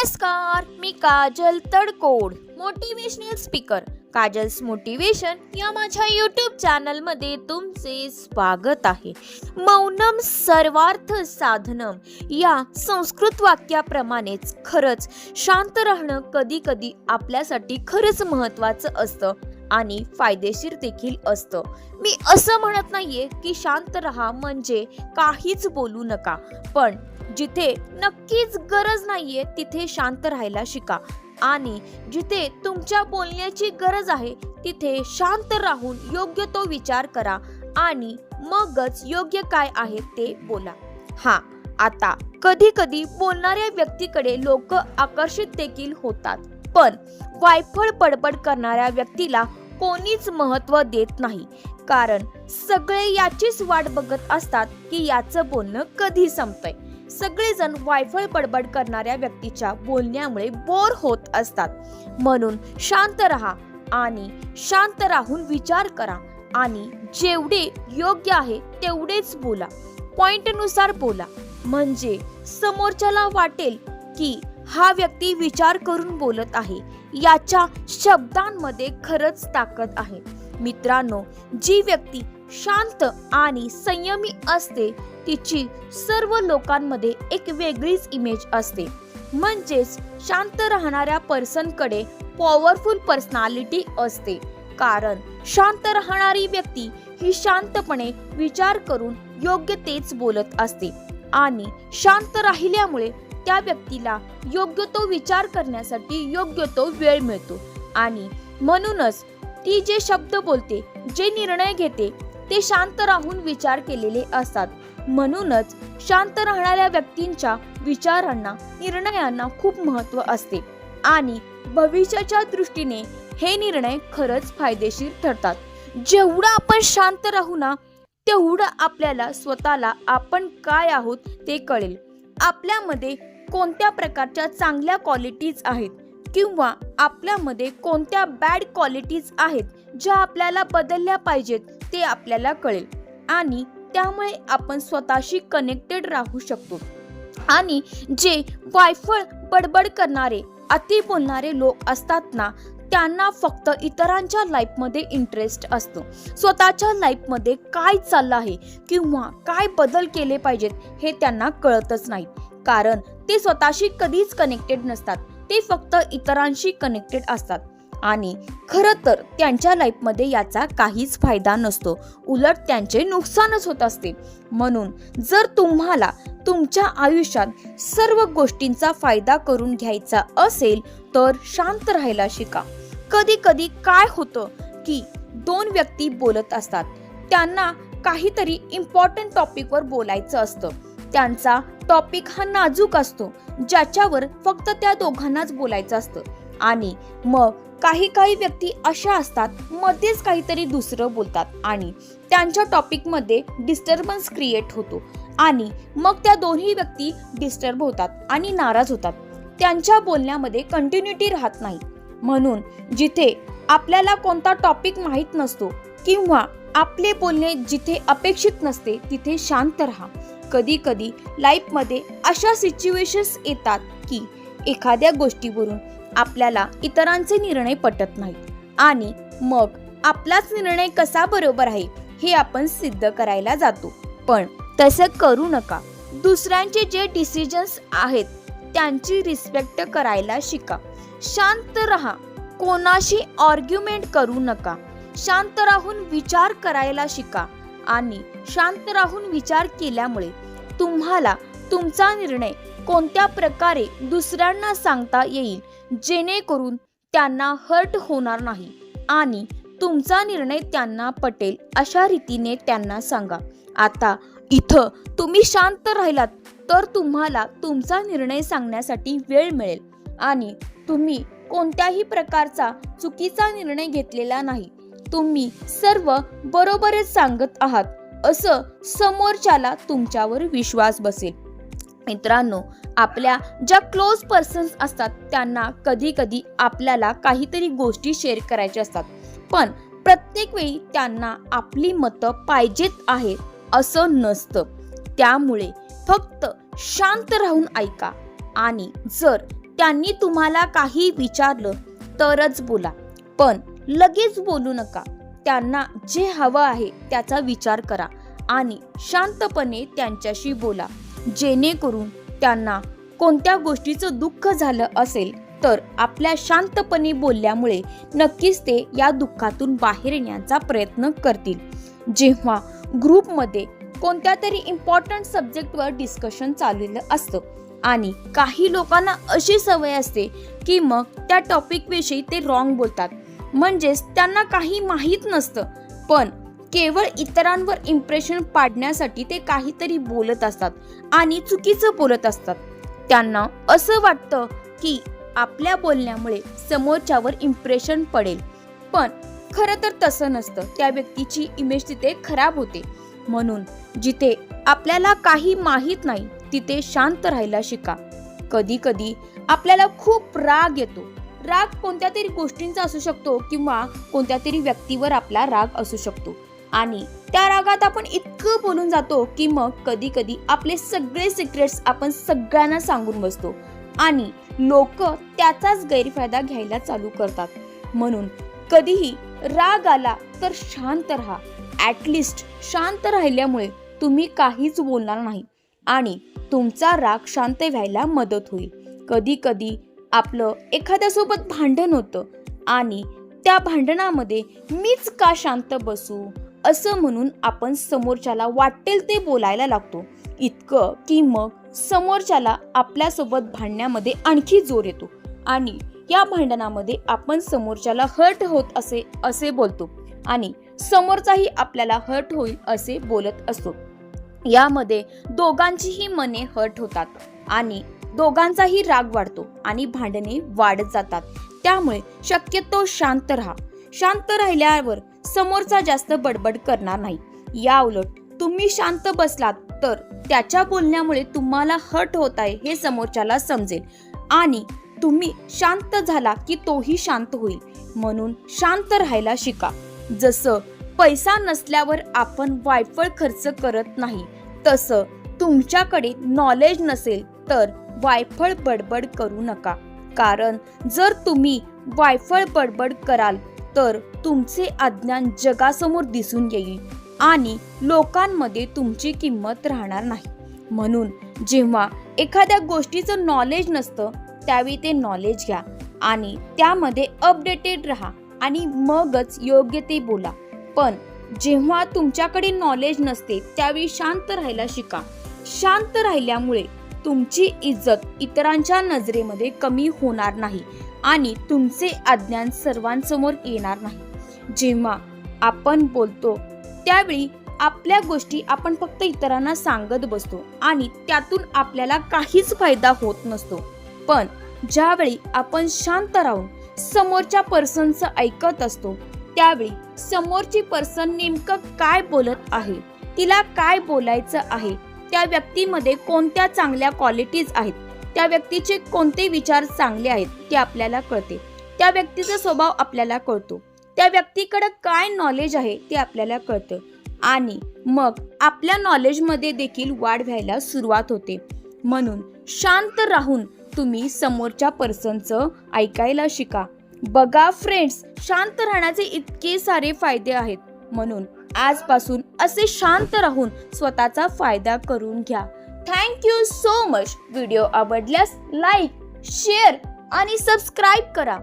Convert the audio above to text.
नमस्कार मी Kajal Tadkod motivational speaker Kajal's motivation या माझ्या यूट्यूब चॅनलमध्ये तुमचे स्वागत आहे. मौनम सर्वार्थ साधनम या संस्कृत वाक्याप्रमाणेच खरंच शांत राहणं कधी कधी आपल्यासाठी खरंच महत्त्वाचं असतं. आणि फायदेशीर देखील असतं. मी असं म्हणत नाहीये की शांत रहा म्हणजे काहीच बोलू नका. पण जिथे नक्कीच गरज नाहीये तिथे शांत राहायला शिका. आणि जिथे तुमच्या बोलण्याची गरज आहे तिथे शांत राहून योग्य तो विचार करा आणि मगच योग्य काय आहे ते बोला. हा आता कधी कधी बोलणाऱ्या व्यक्तीकडे लोक आकर्षित देखील होतात. पण वायफळ पडबड करणाऱ्या व्यक्तीला कोणीच महत्त्व देत नाही. कारण सगळे याचीच वाट बघत असतात की याचं बोलणं कधी संपतंय. सगळेजण वायफळ बडबड करणाऱ्या व्यक्तीच्या बोलण्यामुळे बोर होत असतात. म्हणून शांत राहा आणि शांत राहून विचार करा आणि जेवढे योग्य आहे तेवढेच बोला. पॉइंटनुसार बोला. म्हणजे समोरच्याला वाटेल की हा व्यक्ती विचार करून बोलत आहे. याच्या शब्दांमध्ये खरंच ताकद आहे. मित्रांनो जी व्यक्ती शांत आणि संयमी असते तिची सर्व लोकांमध्ये एक वेगळीच इमेज असते. म्हणजेच शांत राहणाऱ्या पर्सनकडे पॉवरफुल पर्सनॅलिटी असते. कारण शांत राहणारी व्यक्ती ही शांतपणे विचार करून योग्य तेच बोलत असते. आणि शांत राहिल्यामुळे त्या व्यक्तीला योग्य तो विचार करण्यासाठी योग्य तो वेळ मिळतो. आणि म्हणूनच ती जे शब्द बोलते जे निर्णय घेते ते शांत राहून विचार केलेले असतात. म्हणूनच शांत राहणाऱ्या व्यक्तींच्या विचारांना निर्णयांना खूप महत्त्व असते. आणि भविष्याच्या दृष्टीने हे निर्णय खरंच फायदेशीर ठरतात. जेवढं आपण शांत राहू ना तेवढं आपल्याला स्वतःला आपण काय आहोत ते कळेल. आपल्यामध्ये कोणत्या प्रकारच्या चांगल्या क्वालिटीज आहेत? किंवा आपल्यामध्ये कोणत्या बॅड क्वालिटीज आहेत ज्या आपल्याला बदलल्या पाहिजेत ते आपल्याला कळेल. आणि त्यामुळे आपण स्वतःशी कनेक्टेड राहू शकतो. आणि जे वायफळ बडबड करणारे अति बोलणारे लोक असतात ना त्यांना फक्त इतरांच्या लाईफमध्ये इंटरेस्ट असतो. स्वतःच्या लाईफमध्ये काय चाललं आहे किंवा काय बदल केले पाहिजेत हे त्यांना कळतच नाही. कारण ते स्वतःशी कधीच कनेक्टेड नसतात. ते फक्त इतरांशी कनेक्टेड असतात. आणि खरं तर त्यांच्या लाईफमध्ये याचा काहीच फायदा नसतो. उलट त्यांचे नुकसानच होत असते. म्हणून जर तुम्हाला तुमच्या आयुष्यात सर्व गोष्टींचा फायदा करून घ्यायचा असेल तर शांत राहायला शिका. कधी कधी काय होतं की दोन व्यक्ती बोलत असतात. त्यांना काहीतरी इम्पॉर्टंट टॉपिकवर बोलायचं असतं. त्यांचा टॉपिक हा नाजूक असतो ज्याच्यावर फक्त त्या दोघांनाच बोलायचं असतं. आणि मग काही काही व्यक्ती अशा असतात मध्येच काहीतरी दुसरं बोलतात आणि त्यांच्या टॉपिकमध्ये डिस्टर्बन्स क्रिएट होतो. आणि मग त्या दोन्ही व्यक्ती डिस्टर्ब होतात आणि नाराज होतात. त्यांच्या बोलण्यामध्ये कंटिन्युटी राहत नाही. म्हणून जिथे आपल्याला कोणता टॉपिक माहीत नसतो किंवा आपले बोलणे जिथे अपेक्षित नसते तिथे शांत राहा. कधी कधी लाईफमध्ये अशा सिच्युएशन्स येतात की एखाद्या गोष्टीवरून आपल्याला इतरांचे निर्णय पटत नाहीत. आणि मग आपलाच निर्णय कसा बरोबर आहे हे आपण सिद्ध करायला जातो. पण तसं करू नका. दुसऱ्यांचे जे डिसिजन्स आहेत त्यांची रिस्पेक्ट करायला शिका. शांत राहा. कोणाशी आर्ग्युमेंट करू नका. शांत राहून विचार करायला शिका. आणि शांत राहून विचार केल्यामुळे तुम्हाला तुमचा निर्णय कोणत्या प्रकारे दुसऱ्यांना सांगता येईल जेणेकरून त्यांना हर्ट होणार नाही आणि तुमचा निर्णय त्यांना पटेल अशा रीतीने त्यांना सांगा. आता इथं तुम्ही शांत राहिलात तर तुम्हाला तुमचा निर्णय सांगण्यासाठी वेळ मिळेल आणि तुम्ही कोणत्याही प्रकारचा चुकीचा निर्णय घेतलेला नाही. तुम्ही सर्व बरोबरच सांगत आहात असं समोरच्याला तुमच्यावर विश्वास बसेल. मित्रांनो आपल्या ज्या क्लोज पर्सन्स असतात त्यांना कधी कधी आपल्याला काहीतरी गोष्टी शेअर करायच्या असतात. पण प्रत्येक वेळी त्यांना आपली मतं पाहिजेत आहेत असं नसतं. त्यामुळे फक्त शांत राहून ऐका. आणि जर त्यांनी तुम्हाला काही विचारलं तरच बोला. पण लगेच बोलू नका. त्यांना जे हवं आहे त्याचा विचार करा आणि शांतपणे त्यांच्याशी बोला. जेणेकरून त्यांना कोणत्या गोष्टीचं दुःख झालं असेल तर आपल्या शांतपणे बोलल्यामुळे नक्कीच ते या दुःखातून बाहेर येण्याचा प्रयत्न करतील. जेव्हा ग्रुपमध्ये कोणत्या तरी इम्पॉर्टंट सब्जेक्टवर डिस्कशन चाललेलं असतं आणि काही लोकांना अशी सवय असते की मग त्या टॉपिकविषयी ते रॉंग बोलतात म्हणजेच त्यांना काही माहीत नसतं. पण केवळ इतरांवर इम्प्रेशन पाडण्यासाठी ते काहीतरी बोलत असतात आणि चुकीचं बोलत असतात. त्यांना असं वाटतं की आपल्या बोलण्यामुळे समोरच्यावर इम्प्रेशन पडेल. पण खरं तर तसं नसतं. त्या व्यक्तीची इमेज तिथे खराब होते. म्हणून जिथे आपल्याला काही माहीत नाही तिथे शांत राहायला शिका. कधी कधी आपल्याला खूप राग येतो. राग कोणत्या तरी गोष्टींचा असू शकतो किंवा कोणत्या तरी व्यक्तीवर आपला राग असू शकतो. आणि त्या रागात आपण इतकं बोलून जातो की मग कधी कधी आपले सगळे सिक्रेट्स आपण सगळ्यांना सांगून बसतो. आणि लोक त्याचाच गैरफायदा घ्यायला चालू करतात. म्हणून कधीही राग आला तर शांत राहा. ॲटलिस्ट शांत राहिल्यामुळे तुम्ही काहीच बोलणार नाही. आणि तुमचा राग शांत व्हायला मदत होईल. कधी कधी आपलं एखाद्यासोबत भांडण होतं आणि त्या भांडणामध्ये मीच का शांत बसू? असं म्हणून आपण समोरच्याला वाटेल ते बोलायला लागतो. इतकं की मग समोरच्याला आपल्यासोबत भांडण्यामध्ये आणखी जोर येतो आणि या भांडणामध्ये आपण समोरच्याला हर्ट होत असे असे बोलतो आणि समोरचाही आपल्याला हर्ट होईल असे बोलत असतो. यामध्ये दोघांचीही मने हर्ट होतात आणि दोघांचाही राग वाढतो आणि भांडणे वाढत जातात. त्यामुळे शक्यतो शांत राहा. शांत राहिल्यावर समोरचा जास्त बडबड करणार नाही. या उलट तुम्ही शांत बसलात तर त्याच्या बोलण्यामुळे तुम्हाला हट होत आहे हे समोरच्याला समजेल. आणि तुम्ही शांत झाला की तोही शांत होईल. म्हणून शांत राहायला शिका. जसं पैसा नसल्यावर आपण वायफळ खर्च करत नाही तसं तुमच्याकडे नॉलेज नसेल तर वायफळ बडबड करू नका. कारण जर तुम्ही वायफळ बडबड कराल तर तुमचे अज्ञान जगासमोर दिसून येईल आणि लोकांमध्ये तुमची किंमत राहणार नाही. म्हणून जेव्हा एखाद्या गोष्टीचं नॉलेज नसतं त्यावेळी ते नॉलेज घ्या आणि त्यामध्ये अपडेटेड राहा आणि मगच योग्य ते बोला. पण जेव्हा तुमच्याकडे नॉलेज नसते त्यावेळी शांत राहायला शिका. शांत राहिल्यामुळे तुमची इज्जत इतरांच्या नजरेमध्ये कमी होणार नाही आणि तुमचे अज्ञान सर्वांसमोर येणार नाही. जेव्हा आपण बोलतो त्यावेळी आपल्या गोष्टी आपण फक्त इतरांना सांगत बसतो आणि त्यातून आपल्याला काहीच फायदा होत नसतो. पण ज्यावेळी आपण शांत राहून समोरच्या पर्सनचं ऐकत असतो त्यावेळी समोरची पर्सन नेमकं काय बोलत आहे तिला काय बोलायचं आहे त्या व्यक्तीमध्ये कोणत्या चांगल्या क्वालिटीज आहेत? त्या व्यक्तीचे कोणते विचार चांगले आहेत ते आपल्याला कळते. त्या व्यक्तीचा स्वभाव आपल्याला कळतो. त्या व्यक्तीकडे काय नॉलेज आहे ते आपल्याला कळतं. आणि मग आपल्या नॉलेजमध्ये देखील वाढ व्हायला सुरुवात होते. म्हणून शांत राहून तुम्ही समोरच्या पर्सनचं ऐकायला शिका. बघा फ्रेंड्स शांत राहण्याचे इतके सारे फायदे आहेत. म्हणून आजपासून असे शांत राहून स्वतःचा फायदा करून घ्या. Thank you so much video आवडल्यास लाईक शेअर आणि सबस्क्राईब करा.